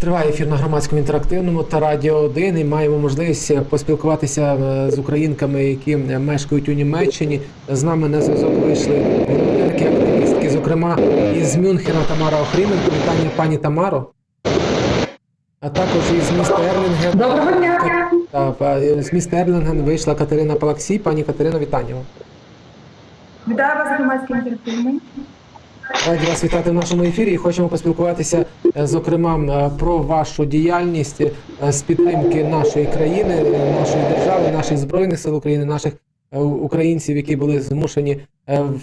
Триває ефір на громадському інтерактивному та радіо 1 і маємо можливість поспілкуватися е, з українками, які е, мешкають у Німеччині. З нами на зв'язок вийшли волонтерки, активістки, зокрема із Мюнхена Тамара Охріменко. Вітання пані Тамаро. А також із міста Ерлінген. Доброго дня. Та, З міста Ерлінген вийшла Катерина Палаксій. Пані Катерино, вітання вам. Вітаю вас громадський інтерактивний. Раді вас вітати в нашому ефірі і хочемо поспілкуватися, е, зокрема, е, про вашу діяльність е, з підтримки нашої країни, нашої держави, наших збройних сил України, наших українців, які були змушені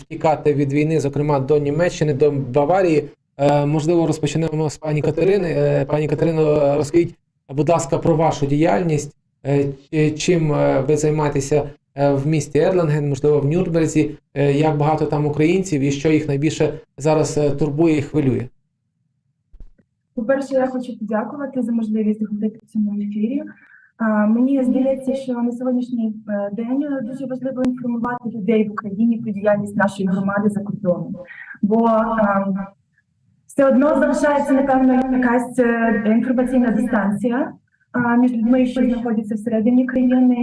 втікати від війни, зокрема до Німеччини, до Баварії. Можливо, розпочнемо з пані Катерини. Пані Катерино, розкажіть, будь ласка, про вашу діяльність. Чи- Чим ви займаєтеся в місті Ерланген, можливо, в Нюрнберзі, Е, як багато там українців і що їх найбільше зараз е, турбує і хвилює. По-перше, я хочу подякувати за можливість говорити в цьому ефірі. Мені здається, що на сьогоднішній е, день дуже важливо інформувати людей в Україні про діяльність нашої громади за кордоном. Бо все одно залишається напевно якась е, інформаційна дистанція між людьми, що знаходяться всередині країни,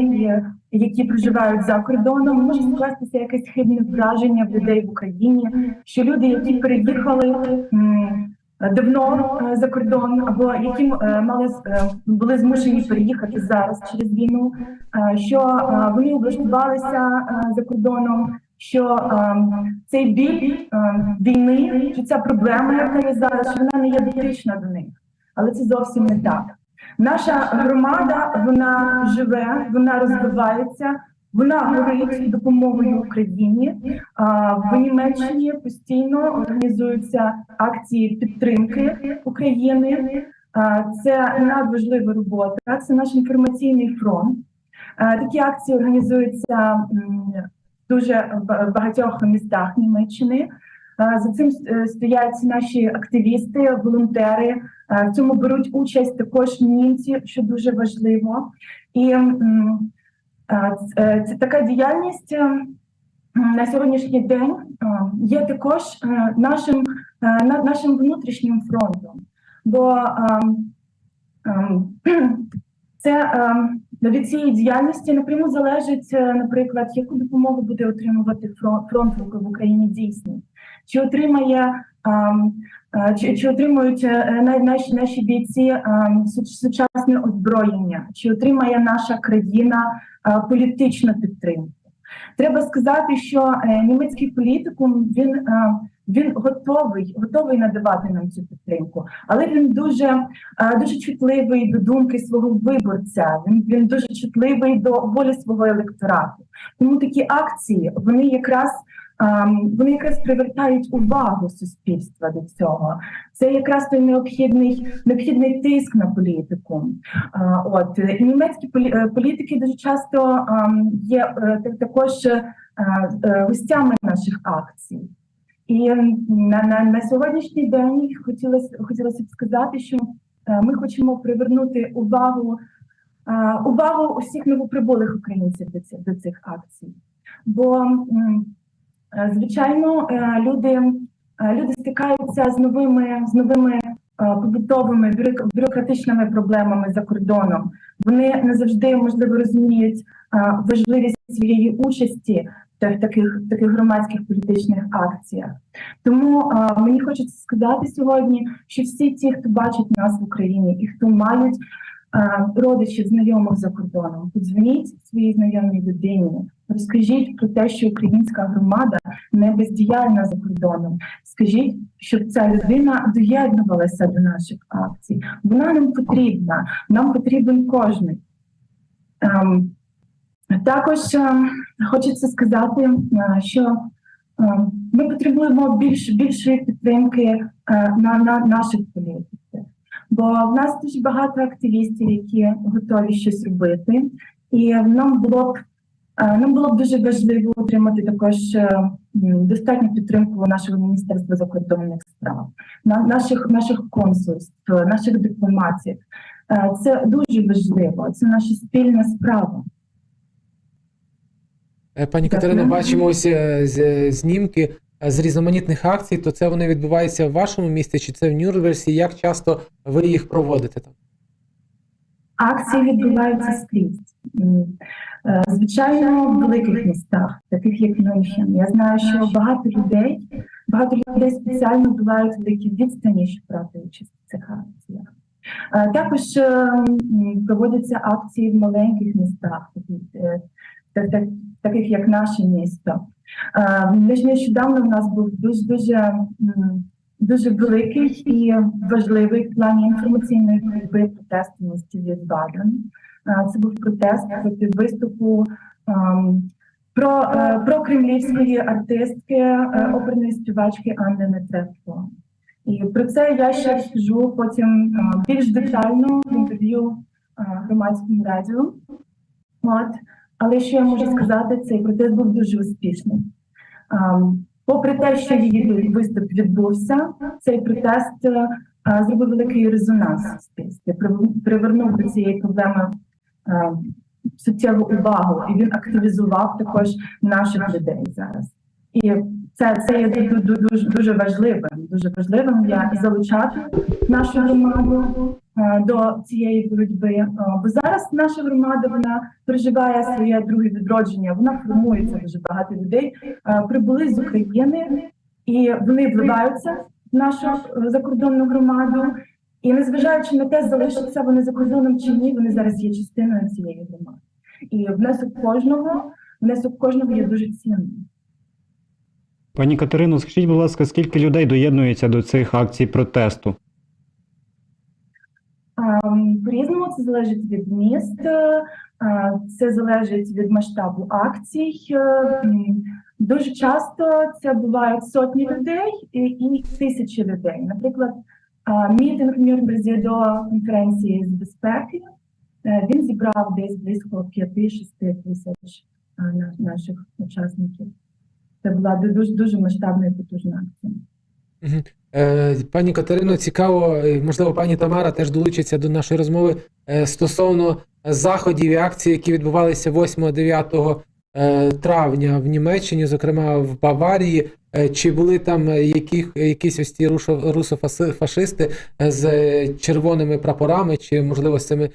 і які проживають за кордоном. Може скластися якесь хибне враження в людей в Україні, що люди, які переїхали. Давно е, за кордон, або які е, мали е, були змушені переїхати зараз через війну, що вони облаштувалися за кордоном, що е, цей біль е, війни, що ця проблема, яка є зараз, що вона не є дотична до них, але це зовсім не так. Наша громада вона живе, вона розвивається, вона горить допомогою Україні. В Німеччині постійно організуються акції підтримки України. Це надважлива робота. Це наш інформаційний фронт. Такі акції організуються м, в багатьох містах Німеччини. А, За цим е, стоять наші активісти, волонтери. В цьому беруть участь також німці, що дуже важливо. І е, це така діяльність е, на сьогоднішній день е, є також е, нашим, е, нашим внутрішнім фронтом. Бо це від цієї діяльності напряму залежить, е, наприклад, яку допомогу буде отримувати фронт, в Україні дійсний. Чи отримає ем, е, чи, чи отримують е, наші наші бійці ем, сучасне озброєння, чи отримає наша країна е, політичну підтримку? Треба сказати, що німецький політикум він, він готовий, готовий надавати нам цю підтримку, але він дуже, дуже чутливий до думки свого виборця. Він, він дуже чутливий до волі свого електорату. Тому такі акції вони якраз. Ем, Вони якраз привертають увагу суспільства до цього. Це якраз той необхідний необхідний тиск на політику. От і німецькі е, політики дуже часто ем, є е, також е, е, гостями наших акцій. І на, на, на сьогоднішній день хотілося хотілося б сказати, що е, ми хочемо привернути увагу е, увагу усіх новоприбулих українців до цих, до цих акцій. Бо е, звичайно е, люди, е, люди стикаються з новими з новими е, побутовими бюрок- бюрократичними проблемами за кордоном. Вони не завжди можливо розуміють е, важливість своєї участі в та- таких таких громадських політичних акціях. Тому е, мені хочеться сказати сьогодні, що всі ті, хто бачить нас в Україні і хто мають е, родичів, знайомих за кордоном, подзвоніть своїй знайомій людині, розкажіть про те, що українська громада не бездіяльна за кордоном. Скажіть, щоб ця людина доєднувалася до наших акцій. Вона нам потрібна, нам потрібен кожен. Ем, також ем, хочеться сказати, е, що ем, ми потребуємо більш, більшої підтримки е, на, на наших політиків. Бо в нас дуже багато активістів, які готові щось робити, і нам було б нам було б дуже важливо отримати також е, достатню підтримку нашого міністерства закордонних справ, наших наших консульств, наших дипломатів. Е, Це дуже важливо. Це наша спільна справа. Е, Пані Катерино, бачимо ось е, знімки е, з різноманітних акцій, то це вони відбуваються в вашому місті, чи це в Нюрнберзі? Як часто ви їх проводите там? Акції відбуваються скрізь. Е, Звичайно, в великих містах, таких як Мюнхен. Я знаю, що багато людей, багато людей спеціально долають великі відстані, щоб брати участь в цих акціях. Е, Також е, проводяться акції в маленьких містах, таких, так- так- таких як наше місто. Нещодавно у нас був дуже дуже дуже великий і важливий в плані інформаційної боротьби протест у місті Візбаден. Е, Це був протест проти виступу ем, про, е, про кремлівської артистки, е, оперної співачки Анни Нетребко. І про це я ще скажу потім е, більш детально в інтерв'ю громадському радіо. От. Але що я можу сказати, цей протест був дуже успішний. Попри те, що її виступ відбувся, цей протест е, е, зробив великий резонанс в привернув до цієї проблеми е, суттєву увагу, і він активізував також наших людей зараз. І це, це є ду- ду- дуже, дуже важливим. Дуже важливим є залучати нашу громаду е, до цієї боротьби. Е, Бо зараз наша громада вона переживає своє друге відродження. Вона формується дуже багато людей. е, Прибули з України і вони вливаються в нашу закордонну громаду. І незважаючи на те, залишаться вони за кордоном чи ні, вони зараз є частиною цієї громади. І внесок кожного, внесок кожного є дуже цінним. Пані Катерино, скажіть, будь ласка, скільки людей доєднується до цих акцій протесту? Ем, По-різному це залежить від міст, е, це залежить від масштабу акцій. Е, Дуже часто це бувають сотні людей і, тисячі людей. Наприклад, е, мітинг в Нюрнберзі до конференції з безпеки він зібрав десь близько 5-6 тисяч наших учасників. Це була дуже дуже масштабна і потужна акція. Е, Пані Катерино, цікаво, е, можливо, пані Тамара теж долучиться до нашої розмови е, стосовно заходів і акцій, які відбувалися 8-9 е, травня в Німеччині, зокрема в Баварії. Чи були там які, якісь ось ті русофашисти з червоними прапорами, чи можливо з цими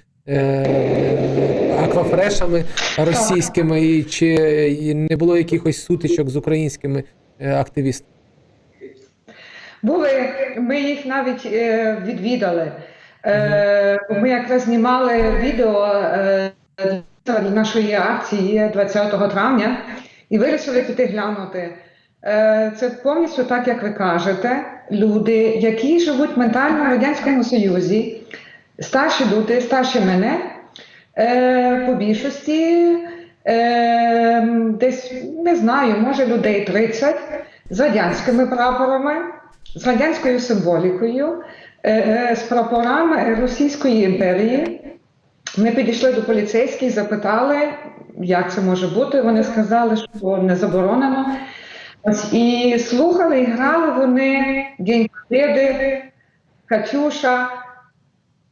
аквафрешами російськими, і чи не було якихось сутичок з українськими е, активістами? Були, ми їх навіть е, відвідали. Е, Ми якраз знімали відео е, нашої акції 20 травня і вирішили піти глянути. Е, Це повністю так, як ви кажете, люди, які живуть ментально в Радянському Союзі, старші люди, старші мене, по більшості е, десь не знаю, може людей 30 з радянськими прапорами з радянською символікою, е, з прапорами Російської імперії. Ми підійшли до поліцейських, запитали, як це може бути. Вони сказали, що не заборонено. І слухали, і грали вони День Побєди, Катюша.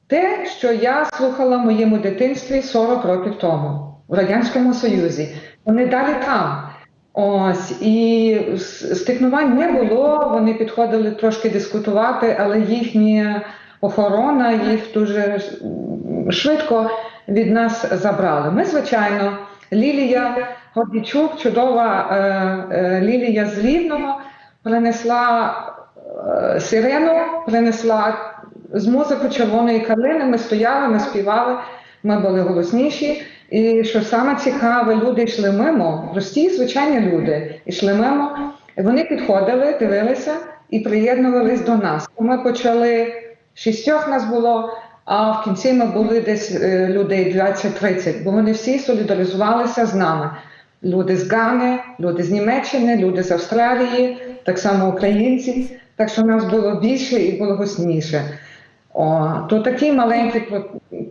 Те, що я слухала в моєму дитинстві 40 років тому в Радянському Союзі. Вони далі там. Ось і стикнувань не було. Вони підходили трошки дискутувати, але їхня охорона їх дуже швидко від нас забрали. Ми, звичайно, Лілія Гордічук, чудова е, е, Лілія з Рівного, принесла е, сирену, принесла з музику червоної калини. Ми стояли, ми співали, ми були голосніші. І що саме цікаве, люди йшли мимо, прості звичайні люди йшли мимо. Вони підходили, дивилися і приєднувались до нас. Ми почали шістьох нас було, а в кінці ми були десь е, людей 20-30, бо вони всі солідаризувалися з нами. Люди з Гани, люди з Німеччини, люди з Австралії, так само українці. Так що нас було більше і було гусніше. О, то такий маленький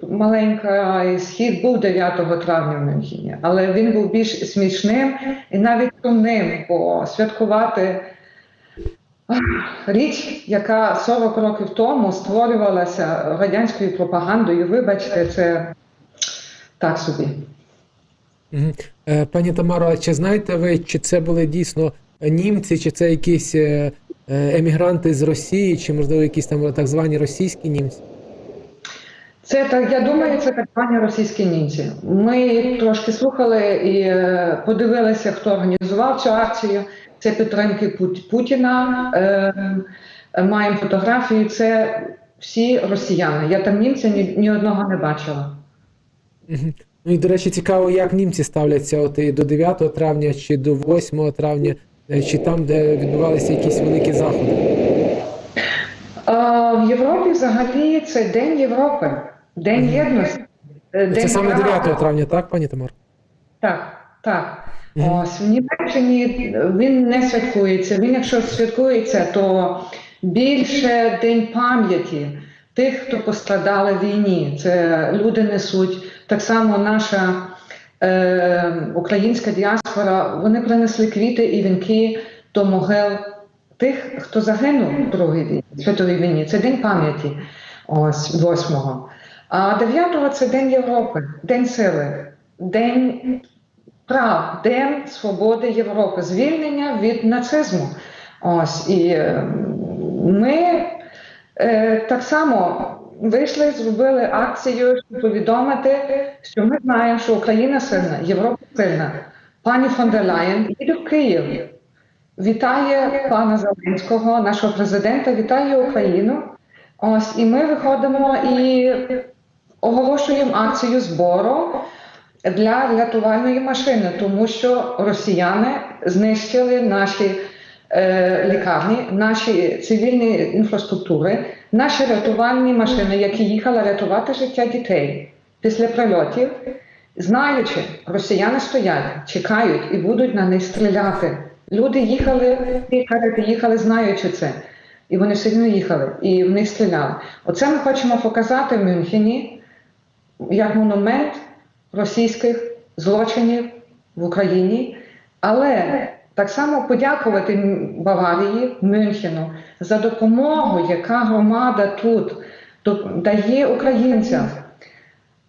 маленький схід був 9 травня в Мюнхені, але він був більш смішним і навіть сумним, бо святкувати річ, яка 40 років тому створювалася радянською пропагандою, вибачте, це так собі. Е, Пані Тамаро, чи знаєте ви, чи це були дійсно німці, чи це якісь е, емігранти з Росії, чи можливо якісь там так звані російські німці? Це так, я думаю, це так звані російські німці. Ми трошки слухали і е, подивилися, хто організував цю акцію. Це підтримки Путіна. Е, маємо фотографії. Це всі росіяни. Я там німця ні, ні одного не бачила. Ну і до речі, цікаво, як німці ставляться от і до 9 травня чи до 8 травня, е, чи там, де відбувалися якісь великі заходи. В Європі взагалі це День Європи, День єдності. е, Це саме 9 травня, так, пані Тамар? Так, так. Ось в Німеччині він не святкується. Він, якщо святкується, то більше день пам'яті тих, хто пострадали в війні. Це люди несуть. Так само наша е, українська діаспора, вони принесли квіти і вінки до могил тих, хто загинув в Другій світовій війні. Це день пам'яті. Ось 8-го. А 9-го це День Європи, День сили, День прав, День свободи Європи, звільнення від нацизму. Ось і е, ми е, так само вийшли, зробили акцію, щоб повідомити, що ми знаємо, що Україна сильна, Європа сильна. Пані фон дер Лаєн їде в Київ. Вітає пана Зеленського, нашого президента, вітає Україну. Ось і ми виходимо і оголошуємо акцію збору для рятувальної машини, тому що росіяни знищили наші е, лікарні, наші цивільні інфраструктури, наші рятувальні машини, які їхали рятувати життя дітей після прильотів, знаючи, росіяни стоять, чекають і будуть на них стріляти. Люди їхали, ті їхали, знаючи це. І вони все одно їхали, і в них стріляли. Оце ми хочемо показати в Мюнхені як монумент російських злочинів в Україні, але так само подякувати Баварії, Мюнхену за допомогу, яка громада тут дає українцям,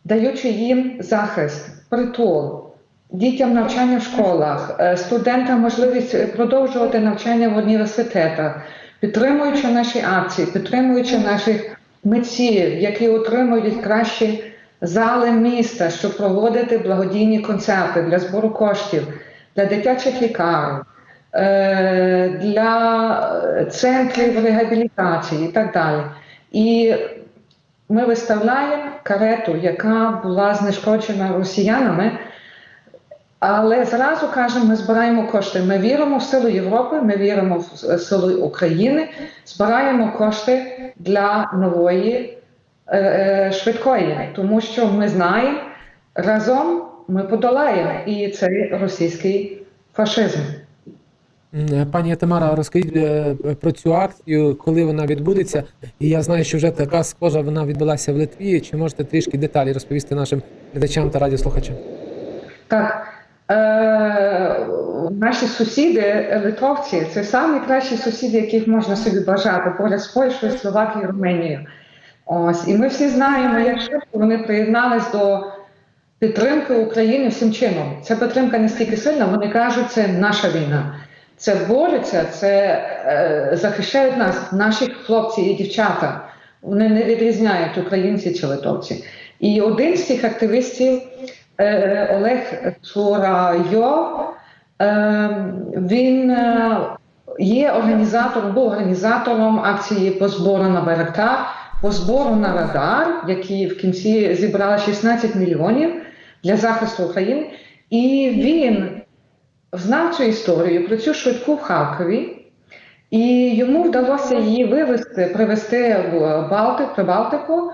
даючи їм захист, притул, дітям навчання в школах, е, студентам можливість продовжувати навчання в університетах, підтримуючи наші акції, підтримуючи наших митців, які отримують кращі зали міста, щоб проводити благодійні концерти для збору коштів, для дитячих лікарень, е, для центрів реабілітації і так далі. І ми виставляємо карету, яка була знешкоджена росіянами. Але зразу кажемо, ми збираємо кошти. Ми віримо в силу Європи, ми віримо в силу України, збираємо кошти для нової е, е, швидкої, тому що ми знаємо, разом ми подолаємо і цей російський фашизм. Е, Пані Тамара, розкажіть е, про цю акцію, коли вона відбудеться. І я знаю, що вже така схожа вона відбулася в Литві. Чи можете трішки деталі розповісти нашим глядачам та радіослухачам? Так, е, наші сусіди, литовці, це самі кращі сусіди, яких можна собі бажати, поряд з Польщею, Словакією, Руменією. Ось, і ми всі знаємо, як швидко вони приєднались до підтримки України всім чином. Ця підтримка настільки сильна, вони кажуть, це наша війна. Це борються, це е, захищають нас, наші хлопці і дівчата. Вони не відрізняють українці чи литовці. І один з цих активістів, е, Олег Цурайов, е, він е, є організатором, був організатором акції по збору на Байрактар, по збору на радар, які в кінці зібрали 16 мільйонів для захисту України. І він знав цю історію про цю швидку в Харкові, і йому вдалося її вивезти, привезти в Балтик, Прибалтику.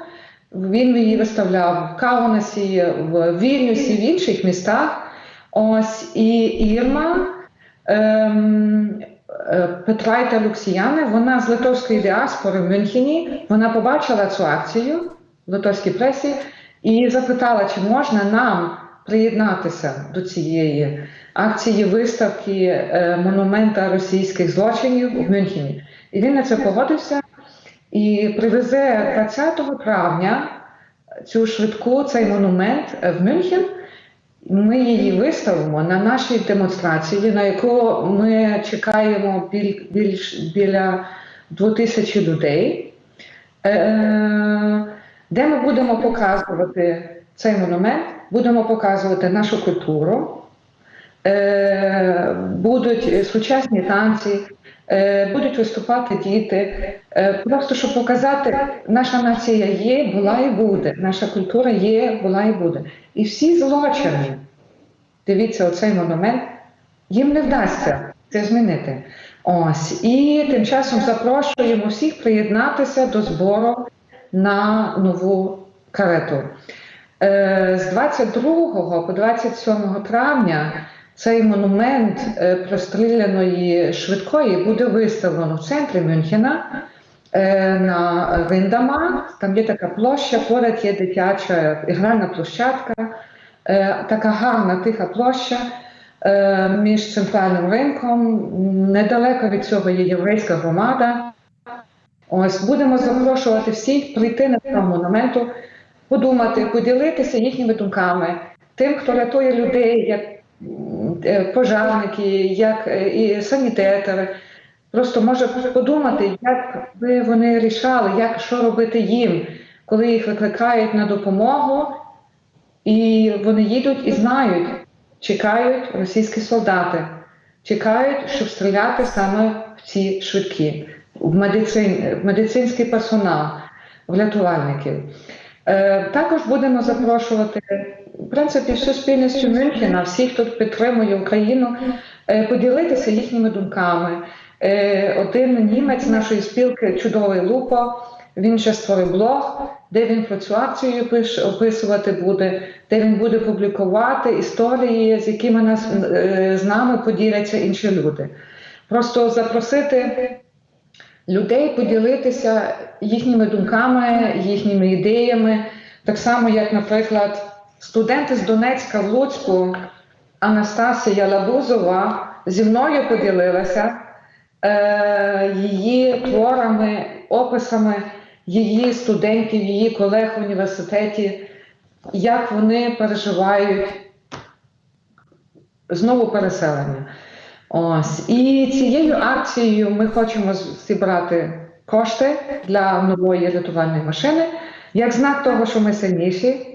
Він її виставляв в Каунасі, в Вільнюсі, в інших містах. Ось і Ірма ем, е, Петрайта Люксіяни, вона з литовської діаспори в Мюнхені. Вона побачила цю акцію в литовській пресі і запитала, чи можна нам приєднатися до цієї акції виставки е, монумента російських злочинів в Мюнхені. І він на це погодився і привезе 20 травня цю швидку, цей монумент е, в Мюнхен. Ми її виставимо на нашій демонстрації, на яку ми чекаємо біль, більш біля 2000 людей, е, де ми будемо показувати цей монумент, будемо показувати нашу культуру, е, будуть сучасні танці, е, будуть виступати діти. Е, Просто щоб показати, наша нація є, була і буде, наша культура є, була і буде. І всі злочини, дивіться, оцей монумент, їм не вдасться це змінити. Ось. І тим часом запрошуємо всіх приєднатися до збору на нову карету. Е, З 22 по 27 травня цей монумент е, простріляної швидкої буде виставлено в центрі Мюнхена е, на Виндама. Там є така площа, поряд є дитяча ігральна площадка, така гарна тиха площа між центральним ринком. Недалеко від цього є єврейська громада. Ось будемо запрошувати всіх прийти на цьому монументу, подумати, поділитися їхніми думками, тим, хто рятує людей, як е, як е, і санітетери. Просто може подумати, як би вони рішали, як що робити їм, коли їх викликають на допомогу, і вони їдуть і знають, чекають російські солдати, чекають, щоб стріляти саме в ці швидкі, в, медицин, медицинський персонал, в рятувальників. Е, також будемо запрошувати, в принципі, всю спільністю Мюнхена, всіх, хто підтримує Україну, е, поділитися їхніми думками. Е, один німець нашої спілки, чудовий Лупо, він ще створив блог, де він про цю акцію пише, описувати буде, де він буде публікувати історії, з якими нас, е, з нами поділяться інші люди. Просто запросити людей поділитися їхніми думками, їхніми ідеями. Так само, як, наприклад, студенти з Донецька в Луцьку Анастасія Лабузова зі мною поділилася е, її творами, описами її студентів, її колег в університеті, як вони переживають знову переселення. Ось і цією акцією ми хочемо зібрати кошти для нової рятувальної машини, як знак того, що ми сильніші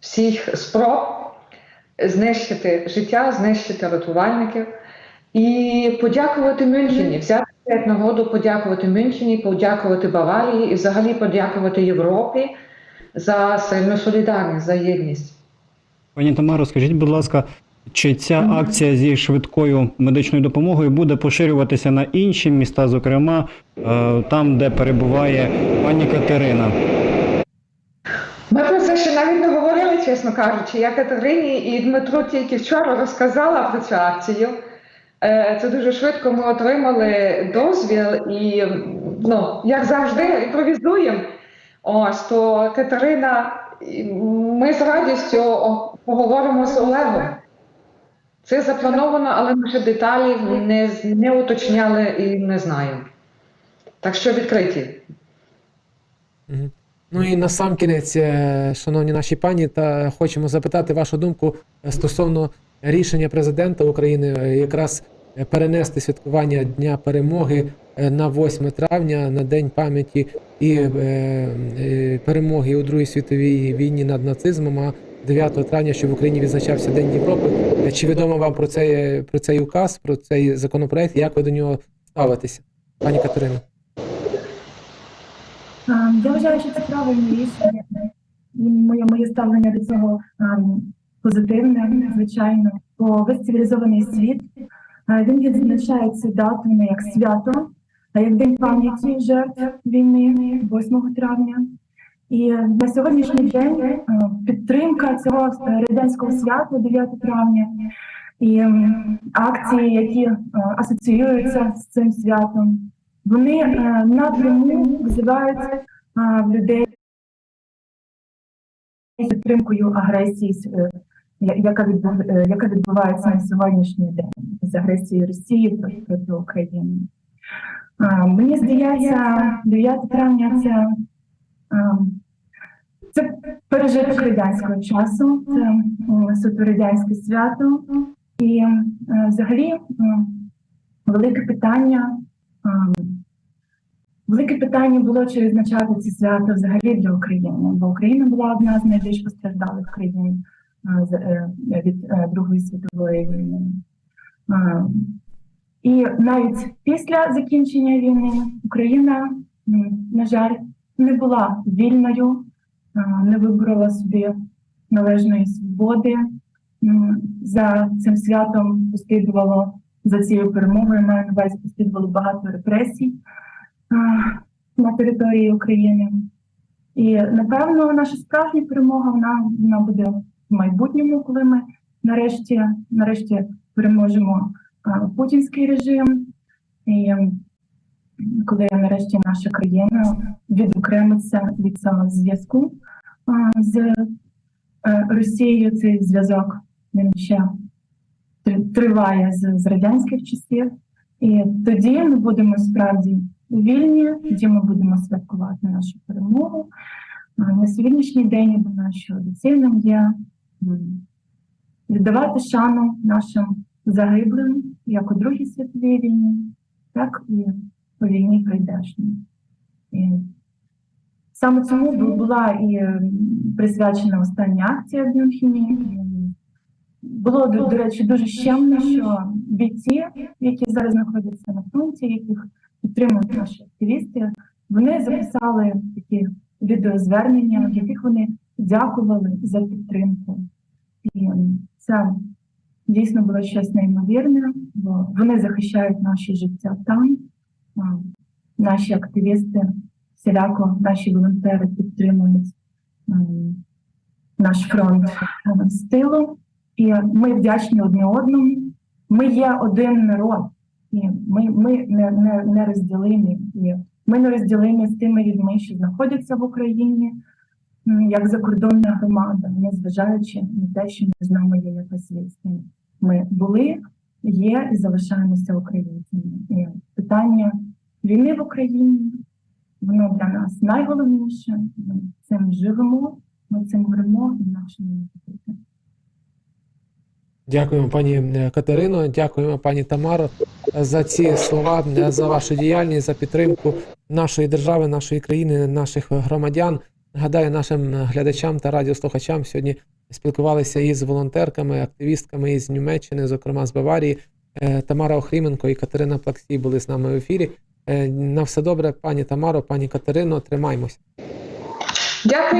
всіх спроб знищити життя, знищити рятувальників і подякувати Мюнхені, взяти нагоду подякувати Мюнхені, подякувати Баварії і взагалі подякувати Європі за сильну солідарність, за єдність. Пані Тамаро, скажіть, будь ласка, чи ця акція зі швидкою медичною допомогою буде поширюватися на інші міста, зокрема е, там, де перебуває пані Катерина? Ми про це ще навіть не говорили, чесно кажучи. Я Катерині і Дмитру тільки вчора розказала про цю акцію. Е, Це дуже швидко ми отримали дозвіл і, ну, як завжди, імпровізуємо. Ось то Катерина, ми з радістю поговоримо з Олегом. Це заплановано, але ми ще деталі не, не уточняли і не знаємо. Так що відкриті. Ну і на сам кінець, е, шановні наші пані, та хочемо запитати вашу думку е, стосовно рішення президента України е, якраз перенести святкування Дня перемоги на 8 травня, на День пам'яті і перемоги у Другій світовій війні над нацизмом, а 9 травня, щоб в Україні відзначався День Європи. Е, Чи відомо вам про цей, про цей указ, про цей законопроект? Як ви до нього ставитеся, пані Катерино? А, Я вважаю, що це правильне рішення. Моє, моє ставлення до цього позитивне, звичайно. Бо весь цивілізований світ він відзначає цю дату не як свято, а як День пам'яті жертв війни 8 травня. І на сьогоднішній день підтримка цього е, радянського свята 9 травня і акції, які е, асоціюються з цим святом, вони е, напряму визивають е, в людей підтримкою агресії, е, яка е, яка відбувається на сьогоднішній день з агресією Росії проти, України. Е, Мені здається, 9 травня це, е, Це пережиток радянського часу, це суто радянське свято. І е, взагалі велике питання. е, Велике питання було, чи відзначати це свято взагалі для України, бо Україна була одна з найбільш постраждалих країн е, е, від е, Другої світової війни. І навіть після закінчення війни Україна, на жаль, не була вільною, не виборола собі належної свободи. За цим святом послідувало за цією перемогою, маю на увазі послідувало багато репресій на території України. І напевно, наша справжня перемога вона, вона буде в майбутньому, коли ми нарешті, нарешті переможемо путінський режим, і коли нарешті наша країна відокремиться від цього зв'язку з е, Росією, цей зв'язок він ще триває з, з радянських часів. І тоді ми будемо справді вільні, тоді ми будемо святкувати нашу перемогу. На сьогоднішній день я думаю, що доцільним є віддавати шану нашим загиблим як у Другій світовій війні, так і у війні прийдешній. І саме цьому була і присвячена остання акція в Мюнхені. Було, до, до речі, дуже щемно, що бійці, які зараз знаходяться на фронті, яких підтримують наші активісти, вони записали такі відеозвернення, в яких вони дякували за підтримку. І це дійсно було щось неймовірне, бо вони захищають наші життя там. Наші активісти, всіляко наші волонтери підтримують наш фронт з тилу. І ми вдячні одне одному. Ми є один народ, і ми, ми не, не, не розділимі. І ми не розділимі з тими людьми, що знаходяться в Україні, як закордонна громада, незважаючи на те, що між нами є якась відстань. Ми були, є і залишаємося українцями. Питання війни в Україні воно для нас найголовніше. Ми цим живемо, ми цим говоримо і інакше не бути. Дякуємо, пані е, Катерино, дякуємо, пані Тамаро, за ці слова, е, за вашу діяльність, за підтримку нашої держави, нашої країни, наших громадян. Нагадаю, нашим глядачам та радіослухачам сьогодні спілкувалися із волонтерками, активістками із Німеччини, зокрема з Баварії. Е, Тамара Охріменко і Катерина Плаксій були з нами в ефірі. Е, На все добре, пані Тамаро, пані Катерино, тримаймось. Дякую